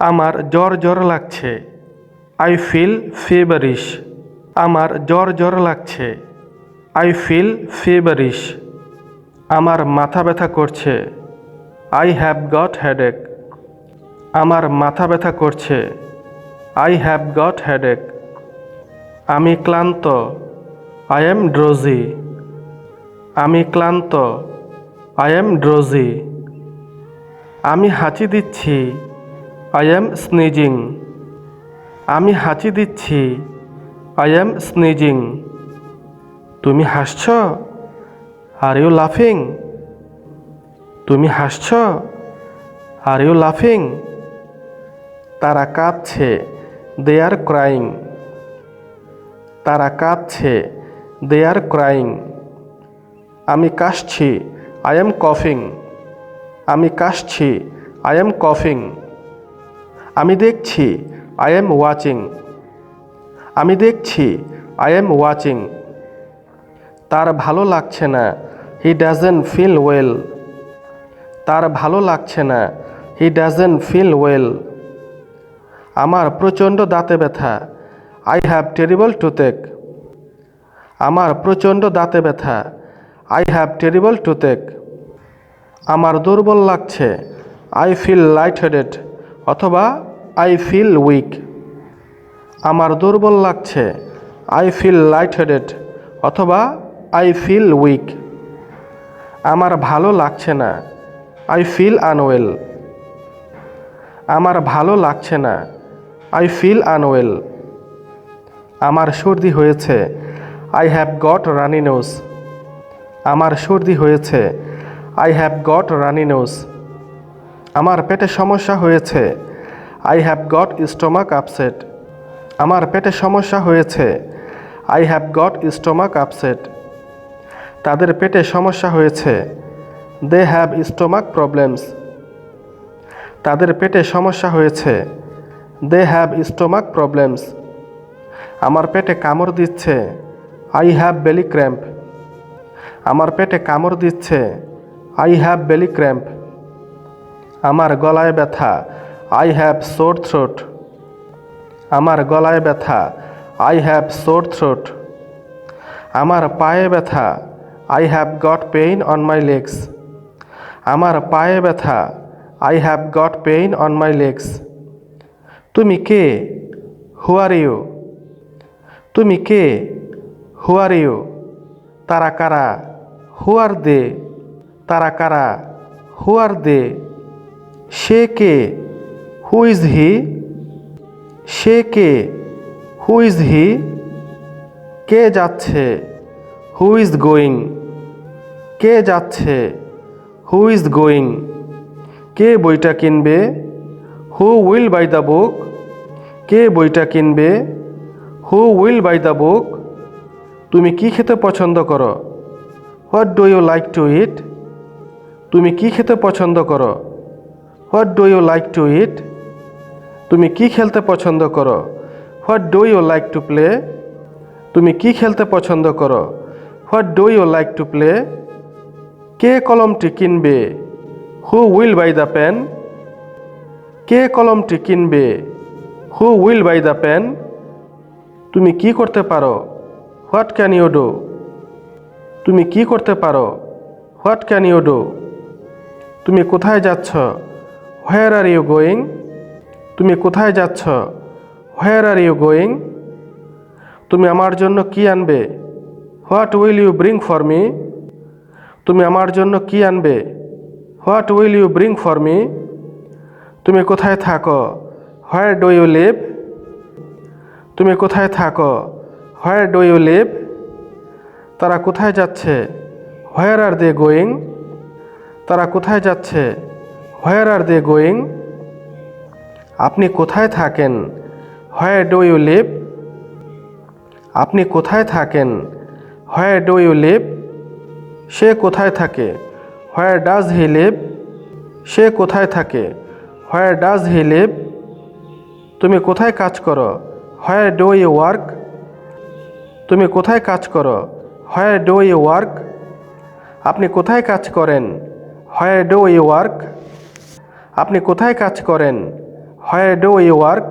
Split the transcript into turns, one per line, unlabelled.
আমার জ্বর জ্বর লাগছে। আই ফিল ফিভারিশ আমার জ্বর জ্বর লাগছে। আই ফিল ফিভারিশ আমার মাথা ব্যথা করছে। আই হ্যাভ গট হেডেক আমার মাথা ব্যথা করছে। আই হ্যাভ গট হেডেক আমি ক্লান্ত। আই এম ড্রোজি আমি ক্লান্ত। আই এম ড্রোজি আমি হাঁচি দিচ্ছি। আই এম স্নিজিং আমি হাঁচি দিচ্ছি। আই এম স্নিজিং তুমি হাসছ? আর ইউ লাফিং তুমি হাসছ? আর ইউ লাফিং তারা কাঁদছে। দে আর ক্রাইং তারা কাঁদছে। দে আর ক্রাইং আমি কাশছি। আই এম কফিং আমি কাশছি। আই এম কফিং আমি দেখছি আই এম ওয়াচিং আমি দেখছি আই এম ওয়াচিং তার ভালো লাগছে না হি ডাজেন্ট ফিল ওয়েল তার ভালো লাগছে না হি ডাজেন্ট ফিল ওয়েল আমার প্রচণ্ড দাঁতে ব্যথা আই হ্যাভ টেরিবল টুতেক আমার প্রচণ্ড দাঁতে ব্যথা আই হ্যাভ টেরিবল টুতেক আমার দুর্বল লাগছে আই ফিল লাইট হেডেড অথবা আই ফিল উইক আমার দুর্বল লাগছে। আই ফিল লাইট হেডেড অথবা আই ফিল উইক আমার ভালো লাগছে না। আই ফিল আনওয়েল আমার ভালো লাগছে না। আই ফিল আনওয়েল আমার সর্দি হয়েছে। I have got runny nose আমার সর্দি হয়েছে। I have got runny nose আমার পেটে সমস্যা হয়েছে। I have got stomach upset আমার পেটে সমস্যা হয়েছে। I have got stomach upset তাদের পেটে সমস্যা হয়েছে। দে হ্যাভ স্টোমাক প্রবলেমস তাদের পেটে সমস্যা হয়েছে। দে হ্যাভ স্টোমাক প্রবলেমস আমার পেটে কামড় দিচ্ছে। আই হ্যাভ বেলি ক্র্যাম্প আমার পেটে কামড় দিচ্ছে। আই হ্যাভ বেলি ক্র্যাম্প আমার গলায় ব্যথা। আই হ্যাভ সোর থ্রোট আমার গলায় ব্যথা। আই হ্যাভ সোর থ্রোট আমার পায়ে ব্যথা। I have got pain on my legs আমার পায়ে ব্যথা। I have got pain on my legs তুমি কে? হু আর ইউ তুমি কে? হু আর ইউ তারা কারা? হু আর দে তারা কারা? হু আর দে সে কে? Who is he say K? Who is he কে যাচ্ছে? হু ইজ গোয়িং কে যাচ্ছে? হু ইজ গোয়িং কে বইটা কিনবে? Who will buy the book কে বইটা কিনবে? Who will buy the book তুমি কি খেতে পছন্দ করো? What do you like to eat তুমি কি খেতে পছন্দ করো? What do you like to eat? তুমি কি খেলতে পছন্দ করো? What do you like to play? তুমি কি খেলতে পছন্দ করো? What do you like to play? কে কলমটি কিনবে? Who will buy the pen? কে কলমটি কিনবে? Who will buy the pen? তুমি কি করতে পারো? What can you do? তুমি কি করতে পারো? What can you do? তুমি কোথায় যাচ্ছ? হোয়ার আর ইউ গোয়িং তুমি কোথায় যাচ্ছ? হোয়ার আর ইউ গোয়িং তুমি আমার জন্য কি আনবে? What will you bring for me তুমি আমার জন্য কি আনবে? What will you bring for me তুমি কোথায় থাকো? হোয়ার ডু ইউ লিভ তুমি কোথায় থাকো? হোয়ার ডু ইউ লিভ তারা কোথায় যাচ্ছে? হোয়ার আর দে গোয়িং তারা কোথায় যাচ্ছে? হোয়ার আর দে গোয়িং আপনি কোথায় থাকেন? হোয়ার ডু ইউ লিভ আপনি কোথায় থাকেন? হোয়ার ডু ইউ লিভ সে কোথায় থাকে? হোয়ার ডাজ হি লিভ সে কোথায় থাকে? হোয়ার ডাজ হি লিভ তুমি কোথায় কাজ করো? হোয়ার ডু ইউ ওয়ার্ক তুমি কোথায় কাজ করো? হোয়ার ডু ইউ ওয়ার্ক আপনি কোথায় কাজ করেন? হোয়ার ডু ইউ ওয়ার্ক আপনি কোথায় কাজ করেন? হোয়ার ডু ইউ ওয়ার্ক